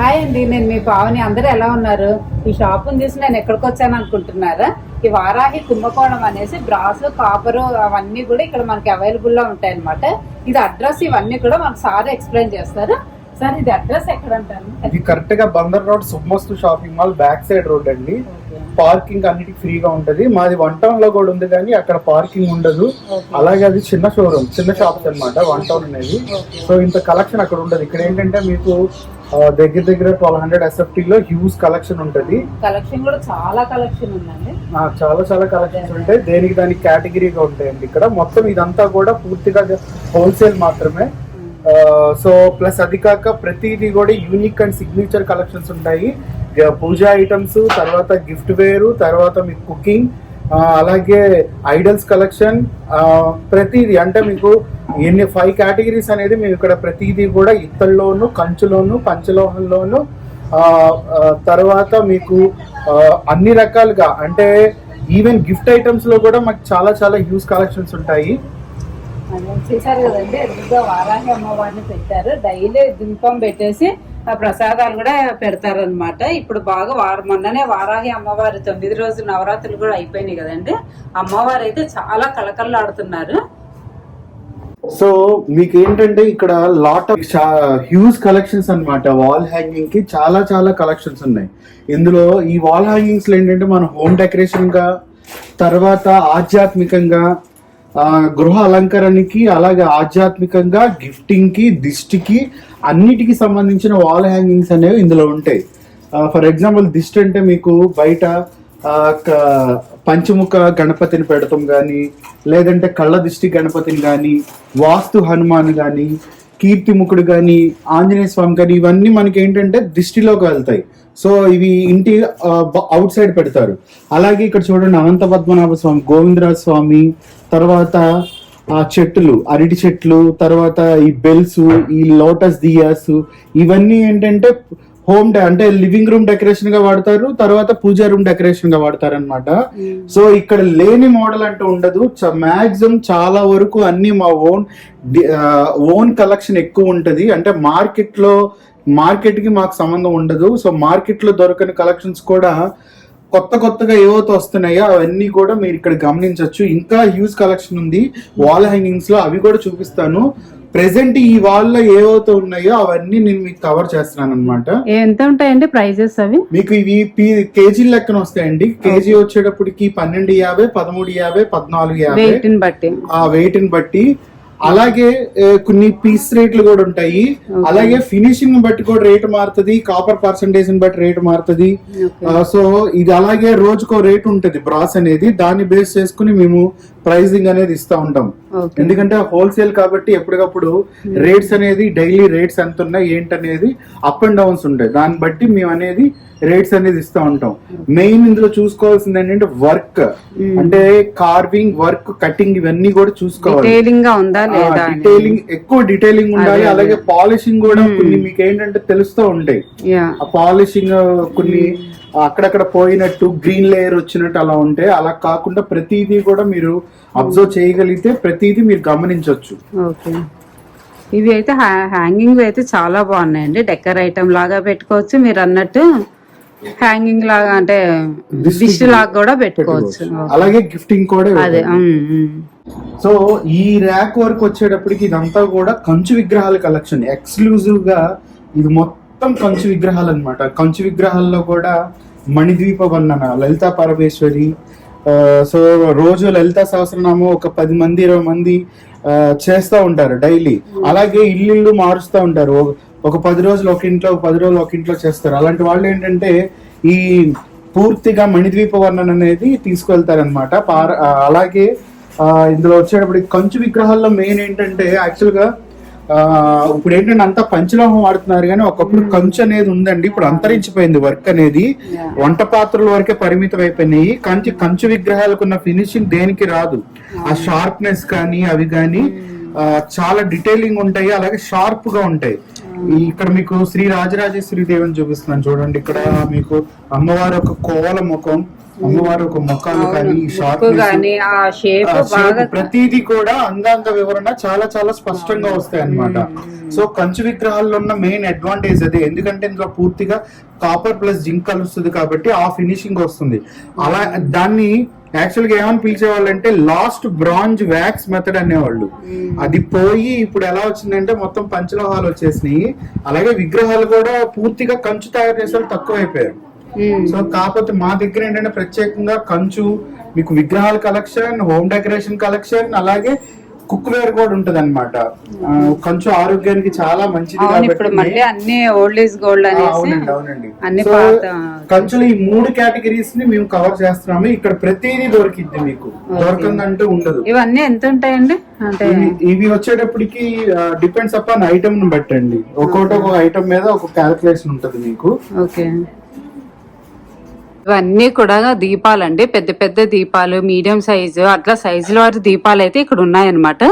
Hi అండి నేను మీ పావని. అందరూ ఎలా ఉన్నారు? ఈ షాపుని చూసి నేను ఎక్కడికి వచ్చాను అనుకుంటున్నారా? ఈ వారాహి కుంభకోణం అనేసి బ్రాస్ కాపరు అవన్నీ కూడా ఇక్కడ మనకి అవైలబుల్లో ఉంటాయి అనమాట ఇది అడ్రస్ ఇవన్నీ కూడా మనకు సార్ ఎక్స్ప్లెయిన్ చేస్తారు. సార్ ఇది అడ్రస్ ఎక్కడ అంటారు ఇది కరెక్ట్గా Bandar road సుమస్తు shopping mall back side road అండి. పార్కింగ్ అన్నిటికి ఫ్రీగా ఉంటది. మాది వన్ టౌన్లో కూడా ఉంది కానీ అక్కడ పార్కింగ్ ఉండదు. అలాగే అది చిన్న షోరూమ్ చిన్న షాప్స్ అన్నమాట వన్ టౌన్ అనేది. సో ఇంత కలెక్షన్ అక్కడ ఉండదు. ఇక్కడ ఏంటంటే మీకు దగ్గర దగ్గర ట్వెల్వ్ హండ్రెడ్ ఎస్ఎఫ్టీ లో హ్యూజ్ కలెక్షన్ ఉంటది. కలెక్షన్ కూడా చాలా కలెక్షన్ ఉందండి. చాలా చాలా కలెక్షన్స్ ఉంటాయి. దేనికి దానికి కేటగిరీగా ఉంటాయండి ఇక్కడ. మొత్తం ఇదంతా కూడా పూర్తిగా హోల్సేల్ మాత్రమే. సో ప్లస్ అది కాక ప్రతిదీ కూడా యూనిక్ అండ్ సిగ్నేచర్ కలెక్షన్స్ ఉంటాయి. పూజా ఐటమ్స్ తర్వాత గిఫ్ట్ వేరు తర్వాత మీకు కుకింగ్ అలాగే ఐడల్స్ కలెక్షన్ ప్రతిదీ. అంటే మీకు ఎన్ని ఫైవ్ కేటగిరీస్ అనేది మేము ఇక్కడ ప్రతిదీ కూడా ఇత్తల్లోను కంచులోను పంచలోహంలోను తర్వాత మీకు అన్ని రకాలుగా. అంటే ఈవెన్ గిఫ్ట్ ఐటమ్స్లో కూడా మాకు చాలా చాలా హ్యూజ్ కలెక్షన్స్ ఉంటాయి. చూసారు కదండి. ఎదురుగా వారాహి అమ్మవారిని పెట్టారు. డైలీ దీపం పెట్టేసి ప్రసాదాలు కూడా పెడతారనమాట ఇప్పుడు బాగా వార మొన్ననే వారాహి అమ్మవారి తొమ్మిది రోజులు నవరాత్రులు కూడా అయిపోయినాయి కదండి. అమ్మవారు అయితే చాలా కళకళలాడుతున్నారు. సో మీకు ఏంటంటే ఇక్కడ లాట్ ఆఫ్ హ్యూజ్ కలెక్షన్స్ అనమాట వాల్ హ్యాంగింగ్కి చాలా చాలా కలెక్షన్స్ ఉన్నాయి. ఇందులో ఈ వాల్ హ్యాంగింగ్స్లో ఏంటంటే మన హోమ్ డెకరేషన్గా తర్వాత ఆధ్యాత్మికంగా గృహ అలంకరణకి అలాగే ఆధ్యాత్మికంగా గిఫ్టింగ్కి దిష్టికి అన్నిటికి సంబంధించిన వాల్ హ్యాంగింగ్స్ అనేవి ఇందులో ఉంటాయి. ఫర్ ఎగ్జాంపుల్ దిష్టి అంటే మీకు బయట పంచముఖ గణపతిని పెడతాం కానీ లేదంటే కళ్ళ దిష్టి గణపతిని కానీ వాస్తు హనుమాన్ కానీ కీర్తిముఖుడు కానీ ఆంజనేయ స్వామి కానీ ఇవన్నీ మనకి ఏంటంటే దిష్టిలోకి వెళ్తాయి. సో ఇవి ఇంటి అవుట్ సైడ్ పెడతారు. అలాగే ఇక్కడ చూడండి అనంత పద్మనాభ స్వామి గోవిందరాజ స్వామి తర్వాత ఆ చెట్లు అరటి చెట్లు తర్వాత ఈ బెల్స్ ఈ లోటస్ దియాస్ ఇవన్నీ ఏంటంటే హోమ్ అంటే లివింగ్ రూమ్ డెకరేషన్గా వాడతారు తర్వాత పూజా రూమ్ డెకరేషన్గా వాడతారు అనమాట సో ఇక్కడ లేని మోడల్ అంటూ ఉండదు. మాక్సిమం చాలా వరకు అన్ని మా ఓన్ ఓన్ కలెక్షన్ ఎక్కువ ఉంటది. అంటే మార్కెట్లో మార్కెట్కి మాకు సంబంధం ఉండదు. సో మార్కెట్లో దొరకని కలెక్షన్స్ కూడా కొత్త కొత్తగా ఏవైతే వస్తున్నాయో అవన్నీ కూడా మీరు ఇక్కడ గమనించవచ్చు. ఇంకా హ్యూజ్ కలెక్షన్ ఉంది. వాల్ హ్యాంగింగ్స్లో అవి కూడా చూపిస్తాను. ప్రెసెంట్ ఈ వాల్లో ఏవైతే ఉన్నాయో అవన్నీ నేను మీకు కవర్ చేస్తున్నాను అనమాట ఎంత ఉంటాయండి ప్రైజెస్ అవి? మీకు ఇవి కేజీ లెక్కన వస్తాయండి. కేజీ వచ్చేటప్పటికి పన్నెండు యాభై పదమూడు యాభై పద్నాలుగు యాభై. బట్టి. ఆ వెయిట్ని బట్టి అలాగే కొన్ని పీస్ రేట్లు కూడా ఉంటాయి. అలాగే ఫినిషింగ్ బట్టి కూడా రేట్ మారుతుంది కాపర్ పర్సంటేజ్ బట్టి రేట్ మారుతుంది. సో ఇది అలాగే రోజుకో రేట్ ఉంటది బ్రాస్ అనేది. దాన్ని బేస్ చేసుకుని మేము ప్రైజింగ్ అనేది ఇస్తా ఉంటాం. ఎందుకంటే హోల్సేల్ కాబట్టి ఎప్పటికప్పుడు రేట్స్ అనేది డైలీ రేట్స్ ఎంత ఉన్నాయి ఏంటనేది అప్ అండ్ డౌన్స్ ఉంటాయి. దాన్ని బట్టి మేము అనేది రేట్స్ అనేది ఇస్తా ఉంటాం. మెయిన్ ఇందులో చూసుకోవాల్సింది ఏంటంటే వర్క్. అంటే కార్వింగ్ వర్క్ కటింగ్ ఇవన్నీ కూడా చూసుకోవాలి. డీటెయిలింగ్. డిటైలింగ్ ఎక్కువ డిటైలింగ్ ఉండాలి. అలాగే పాలిషింగ్ కూడా కొన్ని మీకు ఏంటంటే తెలుస్తూ ఉంటాయి. ఆ పాలిషింగ్ కొన్ని అక్కడక్కడ పోయినట్టు గ్రీన్ లేయర్ వచ్చినట్టు అలా ఉంటాయి అలా కాకుండా ప్రతిదీ కూడా మీరు అబ్జర్వ్ చేయగలిగితే ప్రతిదీ మీరు గమనించవచ్చు ఓకే. ఇవి అయితే హ్యాంగింగ్ అయితే చాలా బాగున్నాయండి. డెకర్ ఐటమ్ లాగా పెట్టుకోవచ్చు. మీరు అన్నట్టు హ్యాంగింగ్ లాగా అంటే దిష్టి లాగా కూడా పెట్టుకోవచ్చు. అలాగే గిఫ్టింగ్ కూడా అదే. సో ఈ ర్యాక్ వరకు వచ్చేటప్పటికి ఇదంతా కూడా కంచు విగ్రహాల కలెక్షన్. ఎక్స్క్లూజివ్గా ఇది మొత్తం మొత్తం కంచు విగ్రహాలు అనమాట కంచు విగ్రహాల్లో కూడా మణిద్వీప వర్ణన లలితా పరమేశ్వరి సో రోజు లలితా సహస్రనామం ఒక పది మంది ఇరవై మంది చేస్తూ ఉంటారు డైలీ. అలాగే ఇల్లు మారుస్తూ ఉంటారు. ఒక- పది రోజులు ఒక ఇంట్లో ఒక పది రోజులు ఒక ఇంట్లో చేస్తారు. అలాంటి వాళ్ళు ఏంటంటే ఈ పూర్తిగా మణిద్వీప వర్ణన అనేది తీసుకువెళ్తారనమాట పార అలాగే ఇందులో వచ్చేటప్పటికి కంచు విగ్రహాల్లో మెయిన్ ఏంటంటే యాక్చువల్గా ఇప్పుడు ఏంటంటే అంతా పంచలోహం వాడుతున్నారు కానీ ఒకప్పుడు కంచు అనేది ఉందండి. ఇప్పుడు అంతరించిపోయింది వర్క్ అనేది. వంట పాత్రల వరకే పరిమితం అయిపోయినాయి. కంచు కంచు విగ్రహాలకు ఉన్న ఫినిషింగ్ దేనికి రాదు. ఆ షార్ప్నెస్ కానీ అవి కానీ చాలా డీటెయిలింగ్ ఉంటాయి. అలాగే షార్ప్గా ఉంటాయి ఇక్కడ మీకు శ్రీ రాజరాజేశ్వరి దేవిని చూపిస్తున్నాను. చూడండి ఇక్కడ మీకు అమ్మవారి ఒక కోవల ముఖం. అమ్మవారు ఒక మొక్కలు కానీ ప్రతిదీ కూడా అందాంత వివరణ చాలా చాలా స్పష్టంగా వస్తాయి అన్నమాట. సో కంచు విగ్రహాల్లో ఉన్న మెయిన్ అడ్వాంటేజ్ అదే. ఎందుకంటే ఇందులో పూర్తిగా కాపర్ ప్లస్ జింక్ కలుస్తుంది కాబట్టి ఆ ఫినిషింగ్ వస్తుంది. అలా దాన్ని యాక్చువల్గా ఏమని పిలిచేవాళ్ళంటే లాస్ట్ బ్రాంజ్ వ్యాక్స్ మెథడ్ అనేవాళ్ళు. అది పోయి ఇప్పుడు ఎలా వచ్చిందంటే మొత్తం పంచలోహాలు వచ్చేసినాయి. అలాగే విగ్రహాలు కూడా పూర్తిగా కంచు తయారు చేసే వాళ్ళు తక్కువైపోయారు. సో కాకపోతే మా దగ్గర ఏంటంటే ప్రత్యేకంగా కంచు మీకు విగ్రహాల కలెక్షన్ హోమ్ డెకరేషన్ కలెక్షన్ అలాగే కుక్ వేర్ కూడా ఉంటది అనమాట కంచు ఆరోగ్యానికి చాలా మంచిది కాబట్టి అన్ని ఓల్డ్ గోల్డ్ అవునండి సో కంచులు ఈ మూడు కేటగిరీస్ని మేము కవర్ చేస్తున్నాము. ఇక్కడ ప్రతిదీ దొరికిద్ది మీకు. దొరకందంటూ ఉండదు. ఇవన్నీ ఎంత ఉంటాయండి? ఇవి- వచ్చేటప్పటికి డిపెండ్స్ అపాన్ ఐటమ్ను బట్టండి. ఒక్కొక్కటి ఒక ఐటమ్ మీద ఒక క్యాలిక్యులేషన్ ఉంటది మీకు. ఓకే. ఇవన్నీ కూడా దీపాలండి. పెద్ద పెద్ద దీపాలు మీడియం సైజు అట్లా సైజుల వారి దీపాలు అయితే ఇక్కడ ఉన్నాయన్నమాట.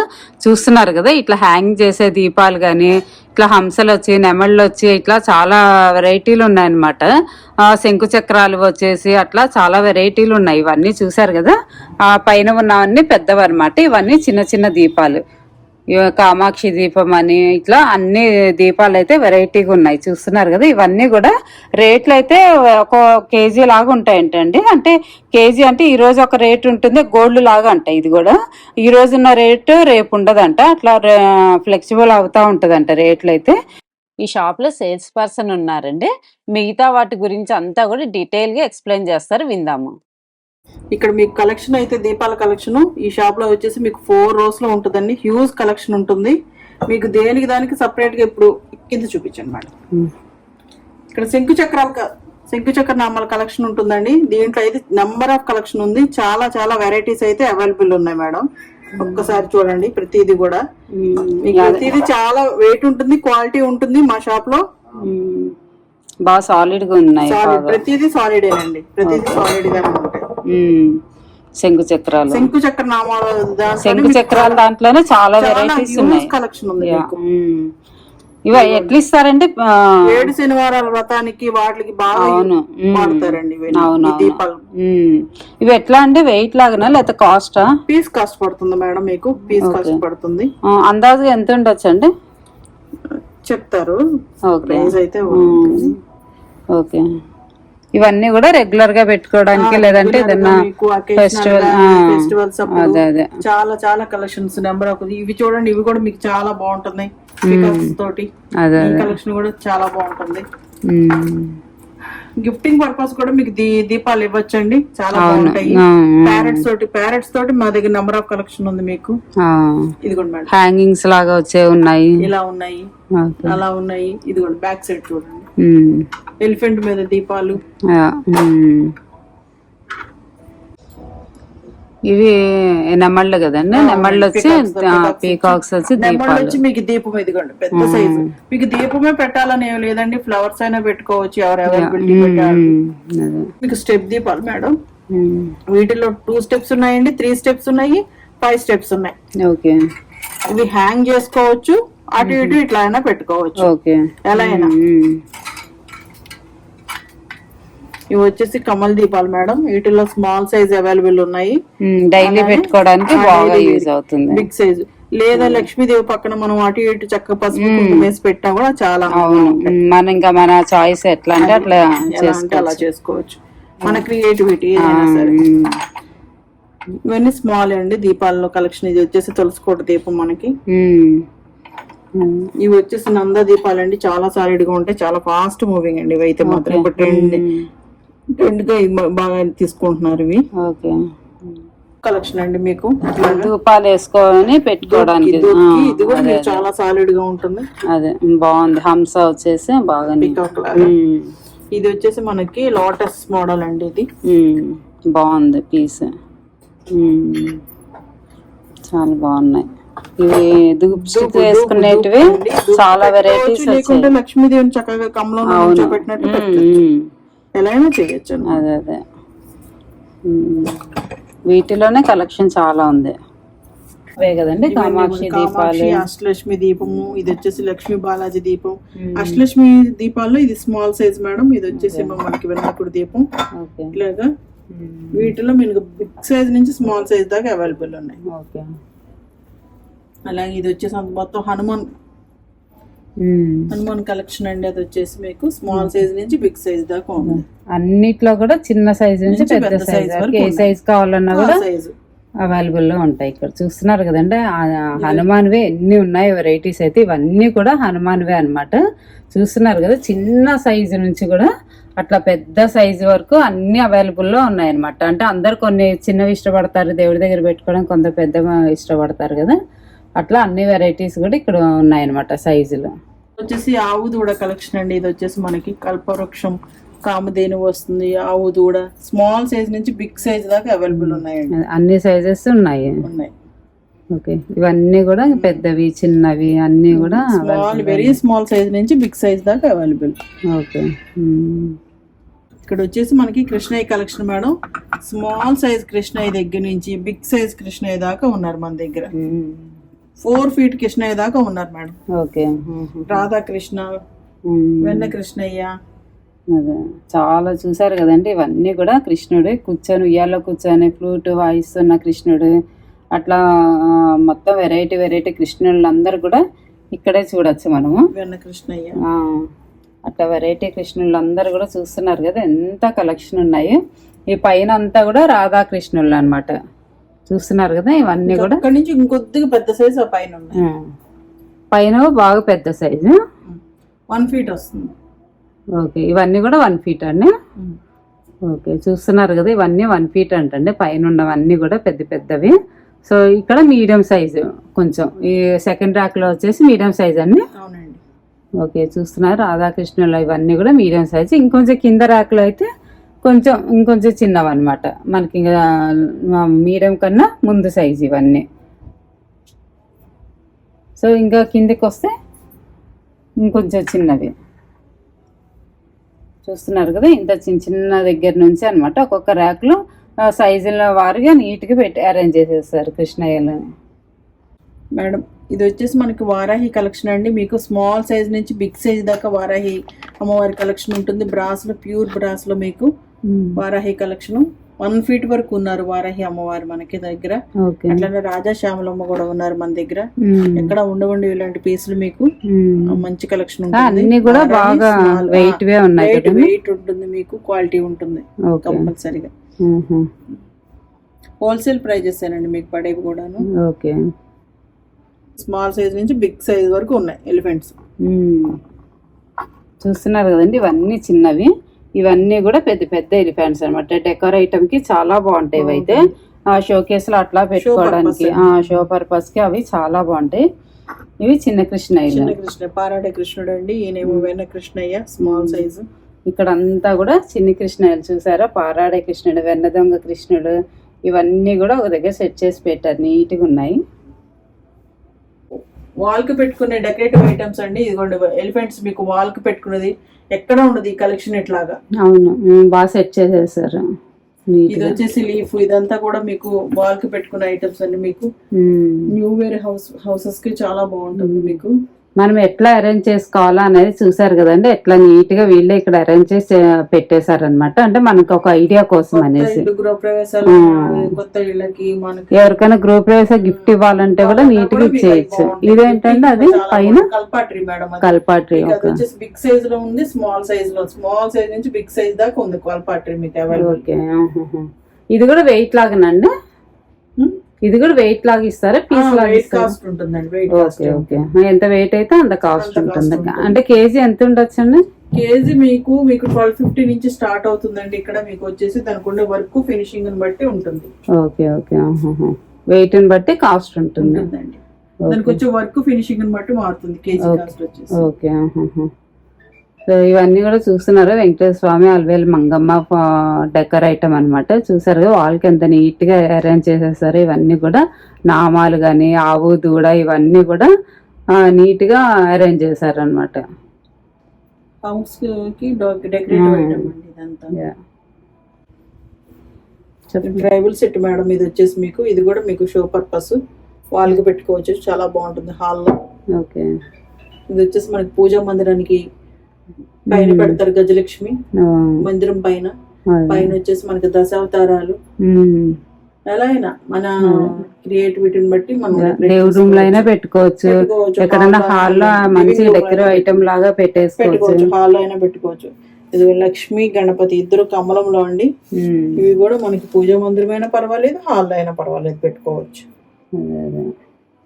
చూస్తున్నారు కదా ఇట్లా హ్యాంగ్ చేసే దీపాలు కానీ ఇట్లా హంసలు వచ్చి నెమళ్ళు వచ్చి ఇట్లా చాలా వెరైటీలు ఉన్నాయన్నమాట. శంకు చక్రాలు వచ్చేసి అట్లా చాలా వెరైటీలు ఉన్నాయి. ఇవన్నీ చూసారు కదా ఆ పైన ఉన్నవన్నీ పెద్దవన్నమాట. ఇవన్నీ చిన్న చిన్న దీపాలు. కామాక్షి దీపం అని ఇట్లా అన్ని దీపాలు అయితే వెరైటీగా ఉన్నాయి. చూస్తున్నారు కదా ఇవన్నీ కూడా రేట్లు అయితే ఒక కేజీ లాగా ఉంటాయంటండి అంటే కేజీ అంటే ఈ రోజు ఒక రేట్ ఉంటుంది గోల్డ్ లాగా అంట ఇది కూడా. ఈ రోజు ఉన్న రేటు రేపు ఉండదంట అట్లా ఫ్లెక్సిబుల్ అవుతా ఉంటదంట రేట్లు అయితే ఈ షాప్లో సేల్స్ పర్సన్ ఉన్నారండి. మిగతా వాటి గురించి అంతా కూడా డీటెయిల్గా ఎక్స్ప్లెయిన్ చేస్తారు విందాము. ఇక్కడ మీకు కలెక్షన్ అయితే దీపాల కలెక్షన్ ఈ షాప్లో వచ్చేసి మీకు ఫోర్ రోస్లో ఉంటుందండి. హ్యూజ్ కలెక్షన్ ఉంటుంది. మీకు దేనికి దానికి సపరేట్గా ఇప్పుడు కింద చూపించండి మేడం. ఇక్కడ శంకు చక్రాల శంకు చక్ర నామాల కలెక్షన్ ఉంటుందండి. దీంట్లో అయితే నెంబర్ ఆఫ్ కలెక్షన్ ఉంది. చాలా చాలా వెరైటీస్ అయితే అవైలబుల్ ఉన్నాయి మేడం. ఒక్కసారి చూడండి ప్రతిదీ కూడా. మీకు ప్రతిదీ చాలా వెయిట్ ఉంటుంది క్వాలిటీ ఉంటుంది మా షాప్లో. బాగా సాలిడ్గా ఉన్నాయి ప్రతిదీ సాలిడ్ ఏనండి ప్రతిదీ సాలిడ్ ఉమ్, శంకు చక్రాలు శంకు చక్ర నామాల దాంట్లోనే శంకు చక్రాల దాంట్లోనే చాలా వెరైటీస్ ఉన్నాయి. కలెక్షన్ ఉంది. ఇవి ఎట్లా ఇస్తారంటే ఆ, ఏడు శనివారాల వ్రతానికి వాటికి బాగా అవును. వాడతారండి. అవును. దీపాలు. ఇవి ఎట్లా అంటే వెయిట్ లాగానా లేకపోతే కాస్టా పీస్ కాస్ట్ పడుతుంది మేడం మీకు. పీస్ కాస్ట్ పడుతుంది. అందాజుగా ఎంత ఉండొచ్చు అండి? చెప్తారు. ఓకే. అయితే. ఓకే. ఇవన్నీ కూడా రెగ్యులర్గా పెట్టుకోవడానికి లేదంటే ఏదన్నా ఫెస్టివల్ ఫెస్టివల్స్ అదే అదే. చాలా చాలా కలెక్షన్స్ నెంబర్ ఒక ఇవి చూడండి ఇవి కూడా మీకు చాలా బాగుంటున్నాయి పికాక్స్ తోటి అదే కలెక్షన్ కూడా చాలా బాగుంటుంది. గిఫ్టింగ్ పర్పస్ కూడా మీకు దీ దీపాలు ఇవ్వచ్చండి. చాలా బాగుంటాయి. ప్యారెట్స్ తోటి ప్యారెట్స్ తోటి మా దగ్గర నెంబర్ ఆఫ్ కలెక్షన్ ఉంది మీకు. ఇదిగోండి మేడం. హ్యాంగింగ్స్ లాగా వచ్చే ఉన్నాయి. ఇలా ఉన్నాయి. అలా ఉన్నాయి. ఇదిగోండి బ్యాక్ సైడ్ చూడండి. ఎలిఫెంట్ మీద దీపాలు. ఇవి నెమళ్ళు కదండి? నెమళ్ళు వచ్చి పీకాక్స్ వచ్చి. వచ్చి మీకు దీపం ఇదిగోండి పెద్ద సైజు. మీకు దీపమే పెట్టాలని ఏం లేదండి ఫ్లవర్స్ అయినా పెట్టుకోవచ్చు ఎవరు అవైలబిలిటీ పెట్టారు. ఉమ్, అదే. మీకు స్టెప్ దీపాలు మేడం. వీటిలో టూ స్టెప్స్ ఉన్నాయండి త్రీ స్టెప్స్ ఉన్నాయి ఫైవ్ స్టెప్స్ ఉన్నాయి. ఓకే. ఇవి హ్యాంగ్ చేసుకోవచ్చు. అటు ఇటు ఇట్లా అయినా పెట్టుకోవచ్చు. ఎలా అయినా. ఇవి వచ్చేసి కమల్ దీపాలు మేడం. వీటిలో స్మాల్ సైజ్ అవైలబుల్ ఉన్నాయి. డైలీ పెట్టుకోవడానికి బాగా యూజ్ అవుతుంది. Big size. లేదా లక్ష్మీదేవి పక్కన మనం అటు ఇటు చక్క పసుపు వేసి పెట్టినా కూడా చాలా మన ఇంకా మన చాయిస్ ఎట్లా అంటే అట్లా అలా చేసుకోవచ్చు. మన క్రియేటివిటీ ఇవన్నీ స్మాల్ అండి. దీపాలలో కలెక్షన్ ఇది వచ్చేసి తులసికోట దీపం మనకి. ఇవి వచ్చేసి నంద దీపాలు అండి చాలా సాలిడ్గా ఉంటాయి. చాలా ఫాస్ట్ మూవింగ్ అండి ఇవి అయితే మాత్రం. ఇప్పుడు ట్రెండ్ ట్రెండ్గా బాగా తీసుకుంటున్నారు ఇవి. ఓకే. కలెక్షన్ అండి మీకు. ధూపాలు వేసుకొని పెట్టుకోవడానికి. ఇది కూడా చాలా సాలిడ్గా ఉంటుంది. అదే బాగుంది. హంస వచ్చేసి బాగా ఇది వచ్చేసి మనకి లోటస్ మోడల్ అండి ఇది. బాగుంది పీస్. చాలా బాగున్నాయి. ఇవి వేసుకునేటివి చాలా వెరైటీస్ లేకుంటే లక్ష్మీదేవిని చక్కగా కూర్చోబెట్టినట్టు పెట్టొచ్చు. ఎలా అయినా చేయొచ్చు అదే అదే. వీటిలోనే కలెక్షన్ చాలా ఉంది. అవే కదండి కామాక్షి దీపాలు. అష్టలక్ష్మి దీపము ఇది వచ్చేసి లక్ష్మీ బాలాజీ దీపం. అష్టలక్ష్మి దీపాల్లో ఇది స్మాల్ సైజ్ మేడం ఇది వచ్చేసి మనకి వినాయకుడి దీపం. ఇలాగా వీటిలో మీకు బిగ్ సైజ్ నుంచి స్మాల్ సైజ్ దాకా అవైలబుల్ ఉన్నాయి. ఓకే. అలాగే ఇది వచ్చేసి మొత్తం హనుమాన్ హనుమాన్ కలెక్షన్ అండి అది వచ్చేసి మీకు స్మాల్ సైజ్ నుంచి బిగ్ సైజ్ దాకా ఉంది. అన్నిట్లో కూడా చిన్న సైజ్ నుంచి పెద్ద సైజ్ వరకు ఏ. సైజ్ కావాలన్నా కూడా సైజ్. అవైలబుల్లో ఉంటాయి ఇక్కడ. చూస్తున్నారు కదండి హనుమాన్వే ఎన్ని ఉన్నాయి వెరైటీస్ అయితే ఇవన్నీ కూడా హనుమాన్వే అన్నమాట. చూస్తున్నారు కదా చిన్న సైజు నుంచి కూడా అట్లా పెద్ద సైజు వరకు అన్ని అవైలబుల్లో ఉన్నాయి అనమాట అంటే అందరు కొన్ని చిన్నవి ఇష్టపడతారు దేవుడి దగ్గర పెట్టుకోవడం కొంత పెద్ద ఇష్టపడతారు కదా. అట్లా అన్ని వెరైటీస్ కూడా ఇక్కడ ఉన్నాయన్నమాట సైజులు. వచ్చేసి ఆవు దూడ కలెక్షన్ అండి. ఇది వచ్చేసి మనకి కల్పవృక్షం కామధేను వస్తుంది. ఆవు దూడ స్మాల్ సైజ్ నుంచి బిగ్ సైజ్ దాకా అవైలబుల్ ఉన్నాయండి. అన్ని సైజెస్ ఉన్నాయి. ఉన్నాయి. ఓకే. ఇవన్నీ కూడా పెద్దవి చిన్నవి అన్ని కూడా స్మాల్ వెరీ స్మాల్ సైజ్ నుంచి బిగ్ సైజ్ దాకా అవైలబుల్. ఓకే. ఇక్కడ వచ్చేసి మనకి Krishnayya collection madam. Small size Krishnayya దగ్గర నుంచి బిగ్ సైజ్ కృష్ణయ్య దాకా ఉన్నారు మన దగ్గర. ఫోర్ ఫీట్ కృష్ణయ్య దాకా ఉన్నారు మేడం. ఓకే. రాధాకృష్ణ. వెన్న కృష్ణయ్య అదే. చాలా చూసారు కదండి ఇవన్నీ కూడా కృష్ణుడు. కూర్చొని ఉయ్యాలో కూర్చొని ఫ్లూట్ వాయిస్తున్న కృష్ణుడు. అట్లా మొత్తం వెరైటీ వెరైటీ కృష్ణుళ్ళు అందరు కూడా ఇక్కడే చూడొచ్చు మనము. వెన్న కృష్ణయ్య ఆ, అట్లా వెరైటీ కృష్ణుళ్ళు అందరు కూడా చూస్తున్నారు కదా ఎంత కలెక్షన్ ఉన్నాయి. ఈ పైన అంతా కూడా రాధాకృష్ణుళ్ళు అన్నమాట చూస్తున్నారు కదా ఇవన్నీ కూడా. అక్కడ నుంచి ఇంకొద్దిగా పెద్ద సైజ్ పైన పైన బాగా పెద్ద సైజు వన్ ఫీట్ వస్తుంది. ఓకే ఇవన్నీ కూడా వన్ ఫీట్ అండి. ఓకే చూస్తున్నారు కదా ఇవన్నీ వన్ ఫీట్ అంటండి. పైన ఉన్నవన్నీ కూడా పెద్ద పెద్దవి. సో ఇక్కడ మీడియం సైజు కొంచెం. ఈ సెకండ్ ర్యాక్లో వచ్చేసి మీడియం సైజ్ అండి. అవునండి. ఓకే చూస్తున్నారు. రాధాకృష్ణులు ఇవన్నీ కూడా మీడియం సైజు ఇంకొంచెం కింద ర్యాక్లో అయితే కొంచెం ఇంకొంచెం చిన్నవి అనమాట మనకి ఇంకా మీడియం కన్నా ముందు సైజు ఇవన్నీ. సో ఇంకా కిందకి వస్తే ఇంకొంచెం చిన్నవి చూస్తున్నారు కదా ఇంత చిన్న చిన్న దగ్గర నుంచి అనమాట ఒక్కొక్క ర్యాక్లో సైజుల వారుగా నీట్గా పెట్టి అరేంజ్ చేసేస్తారు కృష్ణయ్యలని మేడం ఇది వచ్చేసి మనకి వారాహి కలెక్షన్ అండి. మీకు స్మాల్ సైజ్ నుంచి బిగ్ సైజ్ దాకా వారాహి అమ్మవారి కలెక్షన్ ఉంటుంది. బ్రాస్లో ప్యూర్ బ్రాస్లో మీకు వారాహి కలెక్షన్ వన్ ఫీట్ వరకు ఉన్నారు వారాహి అమ్మవారు మనకి దగ్గర. అట్లానే రాజా శ్యామలమ్మ కూడా ఉన్నారు మన దగ్గర. ఎక్కడ ఉండవండి ఇలాంటి పీసులు మీకు. మంచి కలెక్షన్ అన్ని కూడా బాగా వెయిట్ వెయిట్ ఉంటుంది మీకు క్వాలిటీ ఉంటుంది కంపల్సరీగా. హోల్సేల్ ప్రైజెస్ ఏనండి మీకు పడేవి కూడాను. ఓకే. స్మాల్ సైజ్ నుంచి బిగ్ సైజ్ వరకు ఉన్నాయి ఎలిఫెంట్స్. చూస్తున్నారు కదండి ఇవన్నీ చిన్నవి. ఇవన్నీ కూడా పెద్ద పెద్ద ఎలిఫెంట్స్ అనమాట డెకోర్ ఐటమ్కి చాలా బాగుంటాయి అయితే ఆ షోకేస్లో అట్లా పెట్టుకోవడానికి ఆ షో పర్పస్కి అవి చాలా బాగుంటాయి. ఇవి చిన్న కృష్ణయ్యలు. చిన్న కృష్ణ పారాడే కృష్ణుడు అండి ఈయనేమో వెన్న కృష్ణయ్య స్మాల్ సైజ్. ఇక్కడ అంతా కూడా చిన్ని కృష్ణయ్యలు చూసారా? పారాడే కృష్ణుడు వెన్న దొంగ కృష్ణుడు. ఇవన్నీ కూడా ఒక దగ్గర సెట్ చేసి పెట్టారు. నీట్గా ఉన్నాయి. వాల్కి పెట్టుకునే డెకరేటివ్ ఐటమ్స్ అండి. ఇదిగోండి ఎలిఫెంట్స్ మీకు వాల్కి పెట్టుకున్నది. ఎక్కడ ఉండదు ఈ కలెక్షన్ ఇట్లాగా అవును. బాగా సెట్ చేసేసారు ఇది వచ్చేసి లీఫ్ ఇదంతా కూడా మీకు వాల్కి పెట్టుకునే ఐటమ్స్ అండి మీకు. న్యూ వేర్ హౌస్ హౌసెస్కి చాలా బాగుంటుంది మీకు మనం ఎట్లా అరేంజ్ చేసుకోవాలా అనేది చూసారు కదండి. ఎట్లా నీట్గా వీళ్ళే ఇక్కడ అరేంజ్ చేసి పెట్టేశారనమాట అంటే మనకు ఒక ఐడియా కోసం అనేసి. గృహ ఎవరికైనా గ్రూప్ ప్రవేశ గిఫ్ట్ ఇవ్వాలంటే కూడా నీట్గా ఇచ్చేయచ్చు. ఇదేంటంటే అది పైన కల్పాట్రీ మేడం. కల్పాట్రీ బిగ్ సైజ్లో ఉంది స్మాల్ సైజ్లో. స్మాల్ సైజ్ నుంచి బిగ్ సైజ్ దాకా ఉంది కల్పాట్రీ మీకు ఓకే. ఇది కూడా వెయిట్ లాగానండి? ఇది కూడా వెయిట్ లాగా ఇస్తారా? పీస్ లాగా వెయిట్ ఇస్తారా? కాస్ట్ ఉంటుందండి వెయిట్ కాస్ట్ ఓకే ఓకే ఎంత వెయిట్ అయితే అంత కాస్ట్ ఉంటుంది. అంటే కేజీ ఎంత ఉండొచ్చండి కేజీ మీకు మీకు ట్వెల్వ్ ఫిఫ్టీ నుంచి స్టార్ట్ అవుతుందండి. ఇక్కడ మీకు వచ్చేసి దానికి ఉండే వర్క్ ఫినిషింగ్ బట్టి ఉంటుంది. ఓకే ఓకే వెయిట్ని బట్టి కాస్ట్ ఉంటుంది. దానికి వచ్చే వర్క్ ఫినిషింగ్ బట్టి మారుతుంది. కేజీ కాస్ట్ వచ్చేసి. ఓకే. సో ఇవన్నీ కూడా చూస్తున్నారు. వెంకటేశ్వర స్వామి అల్వేలు మంగమ్మ డెకర్ ఐటమ్ అనమాట చూసారు కదా వాళ్ళకి ఎంత నీట్గా అరేంజ్ చేసేసారు ఇవన్నీ కూడా. నామాలు కానీ ఆవు దూడ ఇవన్నీ కూడా నీట్గా అరేంజ్ చేశారు అనమాట ట్రైబల్ సెట్ మేడం ఇది వచ్చేసి మీకు ఇది కూడా మీకు షో పర్పస్. వాళ్ళకి పెట్టుకోవచ్చు చాలా బాగుంటుంది హాల్లో. ఓకే. ఇది వచ్చేసి మనకి పూజా మందిరానికి పైన పెడతారు గజలక్ష్మి. మందిరం పైన. పైన వచ్చేసి మనకి దశావతారాలు. ఎలా అయినా మన క్రియేటివిటీని బట్టి మనం దేవుడి రూమ్లో అయినా పెట్టుకోవచ్చు. లో హాల్లో మంచి అయినా ఐటమ్ లాగా పెట్టేసుకోవచ్చు. హాల్లో అయినా పెట్టుకోవచ్చు. ఇది లక్ష్మి గణపతి ఇద్దరు కమలంలో అండి. ఇవి కూడా మనకి పూజా మందిరమైనా పర్వాలేదు హాల్లో అయినా పర్వాలేదు పెట్టుకోవచ్చు.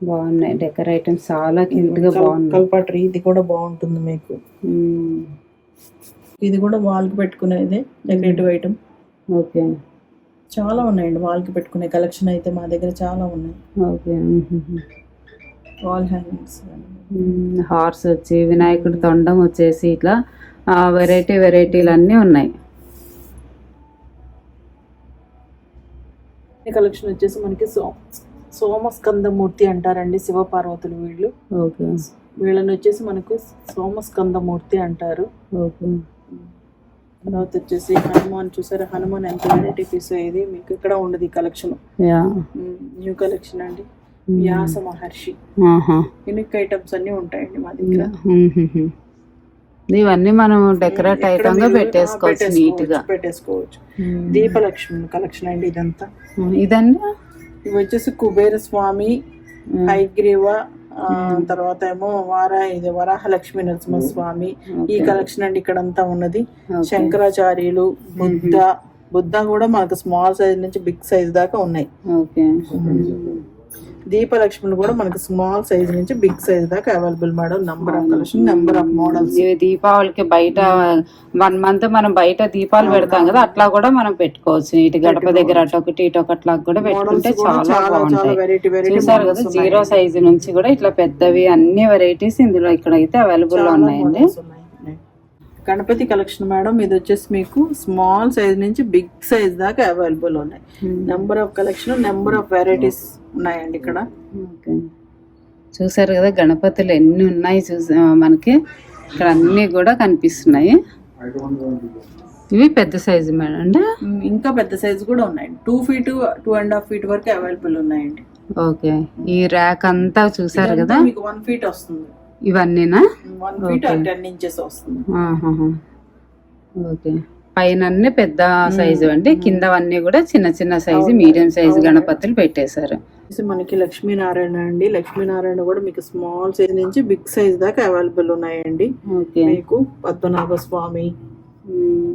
బాగున్నాయి. డెకర్ ఐటమ్స్ చాలా క్యూట్గా బాగున్నాయి. కల్పట్రీ ఇది కూడా బాగుంటుంది మీకు. ఇది కూడా వాల్కి పెట్టుకునేది డెకరేటివ్ ఐటమ్ ఓకే. చాలా ఉన్నాయండి వాల్కి పెట్టుకునే కలెక్షన్ అయితే మా దగ్గర చాలా ఉన్నాయి. ఓకే వాల్ హ్యాంగింగ్స్ హార్స్ వచ్చి వినాయకుడి తొండం వచ్చేసి ఇట్లా వెరైటీ వెరైటీలు అన్నీ ఉన్నాయి. కలెక్షన్ వచ్చేసి మనకి సో సోమస్కందమూర్తి అంటారండి శివపార్వతులు వీళ్ళు. ఓకే. వీళ్ళని వచ్చేసి మనకు సోమస్కందమూర్తి అంటారు. ఓకే. తర్వాత వచ్చేసి హనుమాన్ చూసారా? హనుమాన్ ఎంత వెరైటీ పీస్ ఇది. మీకు ఇక్కడ ఉండదు ఈ కలెక్షన్ న్యూ కలెక్షన్ అండి. వ్యాస మహర్షి. యునిక్ ఐటమ్స్ అన్ని ఉంటాయండి మా దగ్గర. ఇవన్నీ మనం డెకరేట్ ఐటమ్గా పెట్టేసుకోవచ్చు నీట్గా. పెట్టేసుకోవచ్చు. దీపలక్ష్మి కలెక్షన్ అండి ఇదంతా. ఇదండి? ఇవి వచ్చేసి కుబేర స్వామి హైగ్రీవ తర్వాత ఏమో వార ఇది వరాహ లక్ష్మీ నరసింహ స్వామి ఈ కలెక్షన్ అండి ఇక్కడంతా ఉన్నది. శంకరాచార్యులు బుద్ధ బుద్ధ కూడా మనకు స్మాల్ సైజ్ నుంచి బిగ్ సైజ్ దాకా ఉన్నాయి. ఓకే. దీపలక్ష్మిని కూడా మనకి స్మాల్ సైజ్ నుంచి బిగ్ సైజ్ దాకా available madam number of collection number of models ఇవి దీపావళికి బయట వన్ మంత్ మనం బయట దీపాలు పెడతాం కదా అట్లా కూడా మనం పెట్టుకోవచ్చు. ఇటు గడప దగ్గర అటు ఒకటి ఇటు ఒకటి లాగా కూడా పెట్టుకుంటే చాలా బాగుంటాయి. చూసారు కదా జీరో సైజ్ నుంచి కూడా ఇట్లా పెద్దవి అన్ని వెరైటీస్ ఇందులో ఇక్కడ అయితే అవైలబుల్లో ఉన్నాయండి గణపతి కలెక్షన్ మేడం ఇది వచ్చేసి మీకు స్మాల్ సైజ్ నుంచి బిగ్ సైజ్ దాకా అవైలబుల్ ఉన్నాయి. Number of collection number of varieties ఉన్నాయండి ఇక్కడ. ఓకే చూసారు కదా గణపతులు ఎన్ని ఉన్నాయి చూసా మనకి ఇక్కడ అన్ని కూడా కనిపిస్తున్నాయి. ఇవి పెద్ద సైజు మేడం అండి? ఉమ్, ఇంకా పెద్ద సైజ్ కూడా ఉన్నాయండి two feet two and half feet వరకు అవైలబుల్ ఉన్నాయండి. ఓకే ఈ ర్యాక్ అంతా చూసారు కదా? మీకు వన్ ఫీట్ వస్తుంది. ఇవన్నీనా. ఓకే. పైన అన్ని పెద్ద సైజు అండి. కిందవన్నీ కూడా చిన్న చిన్న సైజు మీడియం సైజు గణపతులు పెట్టేశారు. మనకి లక్ష్మీనారాయణ అండి. లక్ష్మీనారాయణ కూడా మీకు స్మాల్ సైజ్ నుంచి బిగ్ సైజ్ దాకా అవైలబుల్ ఉన్నాయండి. ఓకే. మీకు పద్మనాభ స్వామి ఉమ్.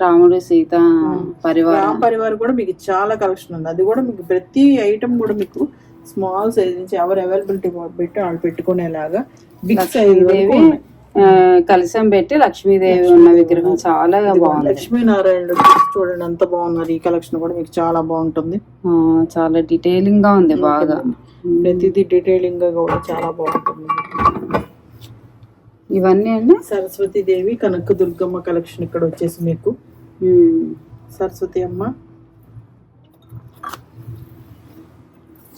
రాముడు సీత పరివారం. రామ్ పరివార్ కూడా మీకు చాలా కలెక్షన్ ఉంది. అది కూడా మీకు ప్రతి ఐటమ్ కూడా మీకు స్మాల్ సైజ్ నుంచి ఎవరు అవైలబిలిటీ పెట్టి వాళ్ళు పెట్టుకునేలాగా బిగ్ సైజ్ ఆ, కలశం పెట్టి లక్ష్మీదేవి ఉన్న విగ్రహం చాలా బాగుంది. లక్ష్మీనారాయణ చూడండి ఎంత బాగున్నారు. ఈ కలెక్షన్ కూడా మీకు చాలా బాగుంటుంది. చాలా డీటెయిలింగ్గా ఉంది బాగా. ప్రతిదీ డీటెయిలింగ్గా కూడా చాలా బాగుంటుంది. ఇవన్నీ అండి? సరస్వతి దేవి కనక దుర్గమ్మ కలెక్షన్ ఇక్కడ వచ్చేసి మీకు. సరస్వతి అమ్మ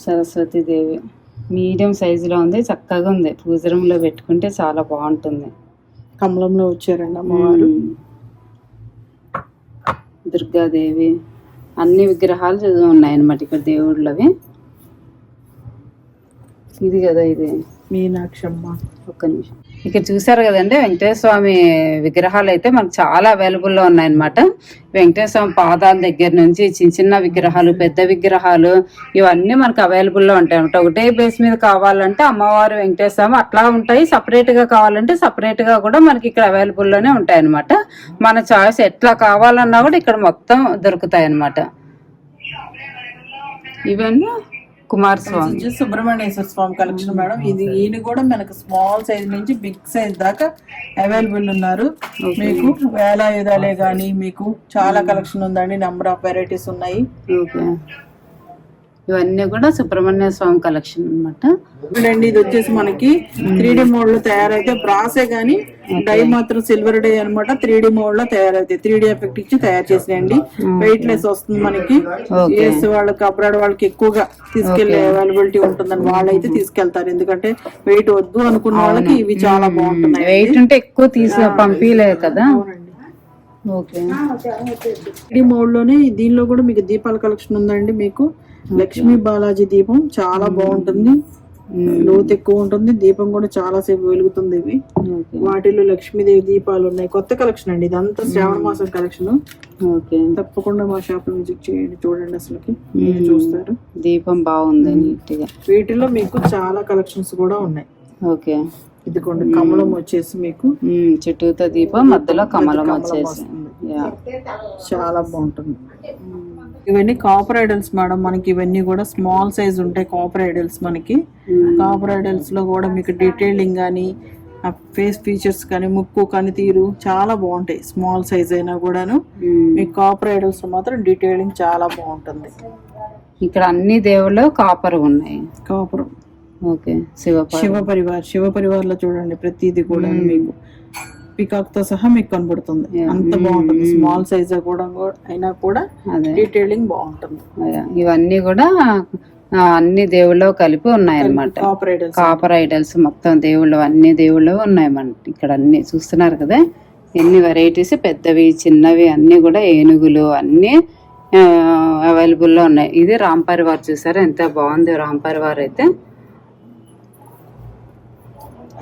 సరస్వతి దేవి. మీడియం సైజులో ఉంది చక్కగా ఉంది. పూజ room లో పెట్టుకుంటే చాలా బాగుంటుంది. కమలంలో వచ్చారండి అమ్మవారు. దుర్గాదేవి. అన్ని విగ్రహాలు ఉన్నాయన్నమాట ఇక్కడ దేవుళ్ళవి. ఇది కదా ఇది. మీనాక్షమ్మ. ఒక్క నిమిషం. ఇక్కడ చూసారు కదండి వెంకటేశ్వర స్వామి విగ్రహాలు అయితే మనకు చాలా అవైలబుల్లో ఉన్నాయన్నమాట. వెంకటేశ్వర స్వామి పాదాల దగ్గర నుంచి చిన్న చిన్న విగ్రహాలు పెద్ద విగ్రహాలు ఇవన్నీ మనకు అవైలబుల్లో ఉంటాయి అనమాట ఒకటే బేస్ మీద కావాలంటే అమ్మవారు వెంకటేశ్వర స్వామి అట్లా ఉంటాయి. సపరేట్గా కావాలంటే సపరేట్గా కూడా మనకి ఇక్కడ అవైలబుల్లోనే ఉంటాయి అనమాట మన చాయిస్ ఎట్లా కావాలన్నా కూడా ఇక్కడ మొత్తం దొరుకుతాయి అనమాట ఇవన్నీ కుమారస్వామి వచ్చేసి సుబ్రహ్మణ్యేశ్వర స్వామి కలెక్షన్ మేడం. ఇది ఈయన కూడా మనకు స్మాల్ సైజ్ నుంచి బిగ్ సైజ్ దాకా అవైలబుల్ ఉన్నారు. మీకు వేలాయుధాలే గానీ మీకు చాలా కలెక్షన్ ఉందండి. నెంబర్ ఆఫ్ వెరైటీస్ ఉన్నాయి. ఓకే ఇవన్నీ కూడా సుబ్రహ్మణ్య స్వామి కలెక్షన్ అన్నమాట. చూడండి ఇది వచ్చేసి మనకి త్రీ డి మోడ్లో తయారైతే బ్రాసే గానీ డై మాత్రం సిల్వర్ డై అన్నమాట. త్రీ డి మోడ్లో తయారైతే త్రీ డి ఎఫెక్ట్ ఇచ్చి తయారు చేసినండి వెయిట్ లెస్ వస్తుంది మనకి. యుఎస్ వాళ్ళకి అబ్రాడ్ వాళ్ళకి ఎక్కువగా తీసుకెళ్ళే అవైలబిలిటీ ఉంటుందని వాళ్ళైతే తీసుకెళ్తారు. ఎందుకంటే వెయిట్ వద్దు అనుకున్న వాళ్ళకి ఇవి చాలా బాగుంటున్నాయి వెయిట్ ఉంటే ఎక్కువ తీసి పంపించలేదు కదా. ఓకే. త్రీ మోడ్లోనే దీనిలో కూడా మీకు దీపాల కలెక్షన్ ఉందండి మీకు. లక్ష్మీ బాలాజీ దీపం చాలా బాగుంటుంది. లోతు ఎక్కువ ఉంటుంది. దీపం కూడా చాలా సేపు వెలుగుతుంది ఇవి. వాటిలో లక్ష్మీదేవి దీపాలు ఉన్నాయి. కొత్త కలెక్షన్ అండి. ఇదంతా శ్రావణ మాసం కలెక్షన్. ఓకే. తప్పకుండా మా షాప్లో విజిట్ చేయండి. చూడండి అసలుకి. మీరు చూస్తారు. దీపం బాగుంది నీట్గా వీటిలో మీకు చాలా కలెక్షన్స్ కూడా ఉన్నాయి. ఓకే. ఇదిగోండి కమలం వచ్చేసి మీకు. చుట్టూతో దీపం మధ్యలో కమలం వచ్చేసి. చాలా బాగుంటుంది. ఇవన్నీ కాపర్ ఐడల్స్ మేడం మనకి ఇవన్నీ కూడా స్మాల్ సైజ్ ఉంటాయి కాపర్ ఐడల్స్ మనకి. కాపర్ ఐడల్స్లో కూడా మీకు డీటెయిలింగ్ కానీ ఆ ఫేస్ ఫీచర్స్ కానీ ముక్కు కనితీరు చాలా బాగుంటాయి స్మాల్ సైజ్ అయినా కూడాను. మీకు కాపర్ ఐడల్స్ మాత్రం డీటెయిలింగ్ చాలా బాగుంటుంది. ఇక్కడ అన్ని దేవుళ్ళు కాపర్ ఉన్నాయి. కాపర్ ఓకే శివ శివ పరివార్ శివ పరివార్లో చూడండి ప్రతిదీ కూడా మీకు. పికాక్తో సహా మీకు కనబడుతుంది. అంత బాగుంటుంది. స్మాల్ సైజ్ కూడా అయినా కూడా డీటెయిలింగ్ బాగుంటుంది. ఇవన్నీ కూడా అన్ని దేవుళ్ళు కలిపి ఉన్నాయి అన్నమాట కాపర్ ఐడల్స్ మొత్తం దేవుళ్ళు అన్ని దేవుళ్ళు ఉన్నాయి మన ఇక్కడ అన్ని చూస్తున్నారు కదా? ఎన్ని వెరైటీస్ పెద్దవి చిన్నవి అన్ని కూడా ఏనుగులు అన్ని అవైలబుల్లో ఉన్నాయి. ఇది రామ్ పరివార్ చూసారా? ఎంత బాగుంది రామ్ పరివార్ అయితే.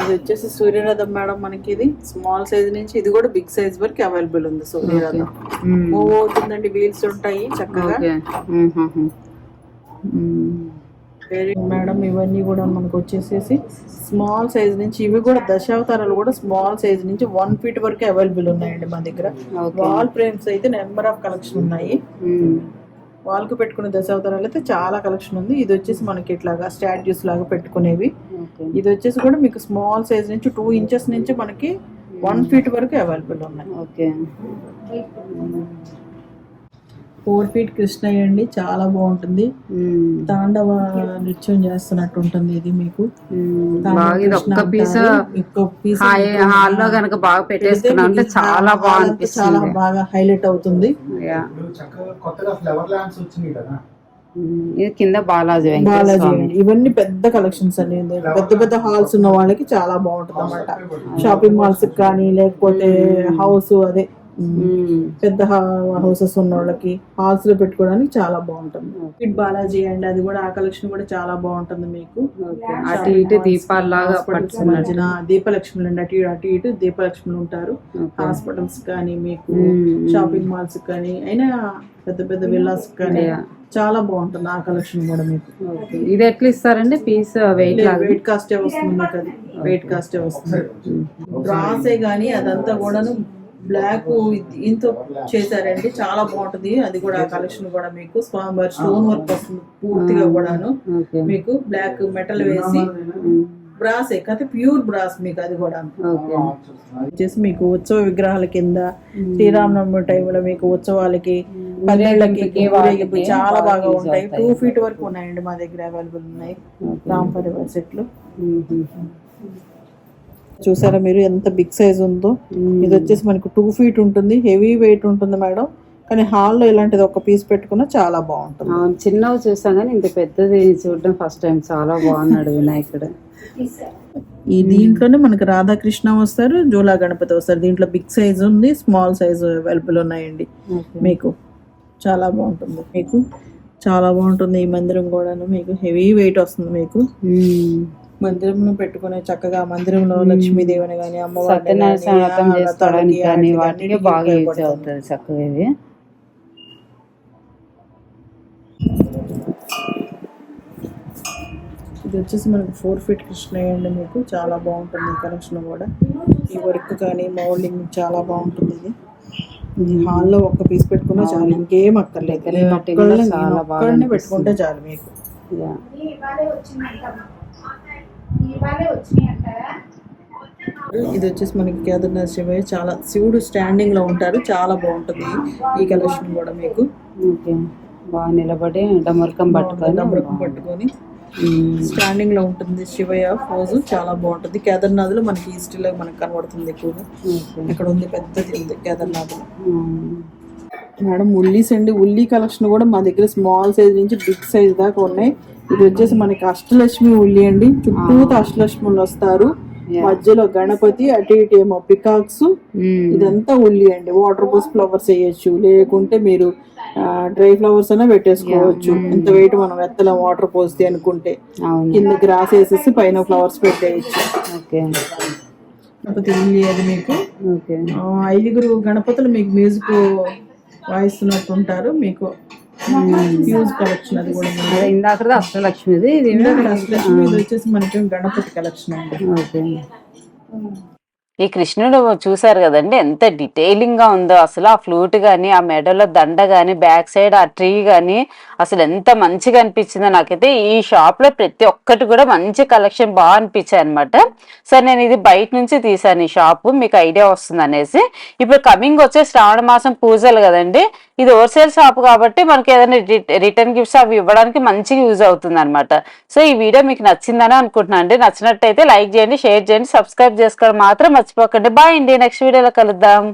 ఇది వచ్చేసి సూర్యరథం మేడం మనకి ఇది. స్మాల్ సైజ్ నుంచి ఇది కూడా బిగ్ సైజ్ వరకు అవైలబుల్ ఉంది సూర్యరథం. మూవ్ అవుతుందండి వీల్స్ ఉంటాయి చక్కగా. వెరీ మేడం ఇవన్నీ కూడా మనకు వచ్చేసేసి స్మాల్ సైజ్ నుంచి ఇవి కూడా దశావతారాలు కూడా స్మాల్ సైజ్ నుంచి వన్ ఫీట్ వరకు అవైలబుల్ ఉన్నాయండి మా దగ్గర. వాల్ ఫ్రేమ్స్ అయితే నెంబర్ ఆఫ్ కలెక్షన్ ఉన్నాయి. మ్మ్. వాల్కు పెట్టుకునే దశావతారాలు అయితే చాలా కలెక్షన్ ఉంది. ఇది వచ్చేసి మనకి ఇట్లాగా స్టాట్యూస్ లాగా పెట్టుకునేవి. ఇది వచ్చేసి కూడా మీకు స్మాల్ సైజ్ నుంచి టూ ఇంచెస్ నుంచి మనకి వన్ ఫీట్ వరకు అవైలబుల్ ఉన్నాయి. ఓకే. ఫోర్ ఫీట్ కృష్ణయ్య అండి చాలా బాగుంటుంది. తాండవ నృత్యం చేస్తున్నట్టు ఉంటుంది ఇది మీకు. కృష్ణ హాల్లో గనక బాగా పెట్టేసుకున్నాం అంటే చాలా బాగా చాలా బాగా హైలైట్ అవుతుంది. కదా. మ్మ్. ఇది కింద బాలాజీ బాలాజీ ఇవన్నీ పెద్ద కలెక్షన్స్ అండి. పెద్ద పెద్ద హాల్స్ ఉన్న వాళ్ళకి చాలా బాగుంటుంది అనమాట షాపింగ్ మాల్స్ కానీ లేకపోతే హౌస్ అదే. పెద్ద హౌసెస్ ఉన్న వాళ్ళకి హాల్స్లో పెట్టుకోవడానికి చాలా బాగుంటుంది. ఇట్ బాలాజీ అండి అది కూడా ఆ కలెక్షన్ కూడా చాలా బాగుంటుంది మీకు. ఓకే. అటు ఇటు దీపాల్లాగా మధ్యన దీపలక్ష్ములు అండి. అటు ఇటు- అటు ఇటు దీపలక్ష్ములు ఉంటారు. హాస్పిటల్స్ కానీ మీకు. షాపింగ్ మాల్స్ కానీ అయినా పెద్ద పెద్ద విల్లాస్ కానీ చాలా బాగుంటుంది ఆ కలెక్షన్ కూడా మీకు. ఓకే. ఇది ఎట్లా ఇస్తారండి? పీస్ వెయిట్ వెయిట్ కాస్టే వస్తుంది మీకు అది? వెయిట్ కాస్టే వస్తుంది? బ్రాసే గానీ అదంతా కూడాను బ్లాక్ దీంతో చేశారండి చాలా బాగుంటుంది. అది కూడా కలెక్షన్ కూడా మీకు స్వామివారి స్టోన్ వర్క్ వస్తుంది పూర్తిగా కూడాను మీకు బ్లాక్ మెటల్ వేసి బ్రాసే కాకపోతే ప్యూర్ బ్రాస్ మీకు అది కూడా. వచ్చేసి మీకు ఉత్సవ విగ్రహాల కింద శ్రీరామనవమి టైంలో మీకు ఉత్సవాలకి పల్లెళ్ళకి చాలా బాగా ఉంటాయి. టూ ఫీట్ వరకు ఉన్నాయండి మా దగ్గర అవైలబుల్ ఉన్నాయి. రామ్ పరివార్ సెట్లు. చూసారా మీరు? ఎంత బిగ్ సైజ్ ఉందో. ఇది వచ్చేసి మనకు టూ ఫీట్ ఉంటుంది. హెవీ వెయిట్ ఉంటుంది మేడం. కానీ హాల్లో ఇలాంటిది ఒక పీస్ పెట్టుకున్నా చాలా బాగుంటుంది. అవును చిన్నవి చూసాం కానీ ఇంత పెద్దది చూడడం ఫస్ట్ టైం. చాలా బాగున్నాడు వినాయకుడు. ఈ దీంట్లోనే మనకి రాధాకృష్ణ వస్తారు జూలా గణపతి వస్తారు. దీంట్లో బిగ్ సైజ్ ఉంది స్మాల్ సైజ్ అవైలబుల్ ఉన్నాయండి. మీకు చాలా బాగుంటుంది. మీకు చాలా బాగుంటుంది ఈ మందిరం కూడాను. మీకు హెవీ వెయిట్ వస్తుంది మీకు. మందిరంలో పెట్టుకునే చక్కగా మందిరంలో లక్ష్మీదేవిని కానీ అమ్మవారిని కానీ వాటికి బాగా యూజ్. అవుతుంది చక్కగా ఇవి. ఇది వచ్చేసి మనకు ఫోర్ ఫీట్ కృష్ణయ్య అండి మీకు. చాలా బాగుంటుంది ఈ కలెక్షన్ కూడా. ఈ వర్క్ కానీ మౌల్డింగ్ చాలా బాగుంటుంది ఇది. ఇది హాల్లో ఒక్క పీస్ పెట్టుకున్నా చాలు ఇంకేం అక్కర్లేదు. దగ్గర నేను పెట్టి కూడా ఒక్కళ్ళని- చాలా నేను ఇది వచ్చేసి మనకి కేదార్నాథ్ శివయ్య. చాలా శివుడు స్టాండింగ్లో ఉంటారు. చాలా బాగుంటుంది ఈ కలెక్షన్ కూడా మీకు. ఓకే. బాగా నిలబడి డమరుకం పట్టుకొని నమ్మకం పట్టుకొని. స్టాండింగ్లో ఉంటుంది శివయ్య. పోజు చాలా బాగుంటుంది. కేదార్నాథ్లో మనకి ఈస్ట్లో మనకు కనబడుతుంది ఎక్కువగా. ఇక్కడ ఉంది పెద్దది ఉంది కేదార్నాథ్. మేడం ఉల్లీస్ అండి ఉల్లి కలెక్షన్ కూడా మా దగ్గర స్మాల్ సైజ్ నుంచి బిగ్ సైజ్ దాకా ఉన్నాయి. ఇది వచ్చేసి మనకి అష్టలక్ష్మి ఉల్లి అండి. చుట్టూతో అష్టలక్ష్ములు వస్తారు. మధ్యలో గణపతి అటు ఇటు ఏమో పికాక్స్. మ్మ్. ఇదంతా ఉల్లి అండి. వాటర్ బోస్ ఫ్లవర్స్ వేయచ్చు. లేకుంటే మీరు డ్రై ఫ్లవర్స్ అయినా పెట్టేసుకోవచ్చు. ఇంత వెయిట్ మనం ఎత్తల వాటర్ పోస్తే అనుకుంటే. కింద గ్రాస్ వేసేసి పైన ఫ్లవర్స్ పెట్టేయచ్చు. ఓకే. గణపతి ఇల్లు అది మీకు. ఐదుగురు గణపతులు మీకు మ్యూజిక్ వాయిస్తున్నట్టు ఉంటారు. మీకు హ్యూజ్ కలెక్షన్ అది కూడా ఉంది. అదే ఇందాకది అష్టలక్ష్మిది ఇది ఇందాక అష్టలక్ష్మి ఇది వచ్చేసి మనకి గణపతి కలెక్షన్ అండి. ఓకే. ఈ కృష్ణుడు చూసారు కదండి ఎంత డీటెయిలింగ్గా ఉందో. అసలు ఆ ఫ్లూట్ కానీ ఆ మెడలో దండ కానీ బ్యాక్ సైడ్ ఆ ట్రీ కానీ అసలు ఎంత మంచిగా అనిపించిందో నాకైతే ఈ షాప్లో ప్రతి ఒక్కటి కూడా మంచి కలెక్షన్ బాగా అనిపించాయి అనమాట సరే నేను ఇది బయట నుంచి తీసాను ఈ షాప్ మీకు ఐడియా వస్తుంది అనేసి. ఇప్పుడు కమింగ్ వచ్చే శ్రావణ మాసం పూజలు కదండి ఇది హోల్సేల్ షాప్ కాబట్టి మనకి ఏదైనా రిటర్న్ గిఫ్ట్స్ అవి ఇవ్వడానికి మంచిగా యూజ్ అవుతుంది అనమాట సో ఈ వీడియో మీకు నచ్చిందని అనుకుంటున్నాను అండి. నచ్చినట్టయితే లైక్ చేయండి షేర్ చేయండి సబ్స్క్రైబ్ చేసుకోవడం మాత్రం మర్చిపోకండి. బాయ్ అండి. నెక్స్ట్ వీడియోలో కలుద్దాం.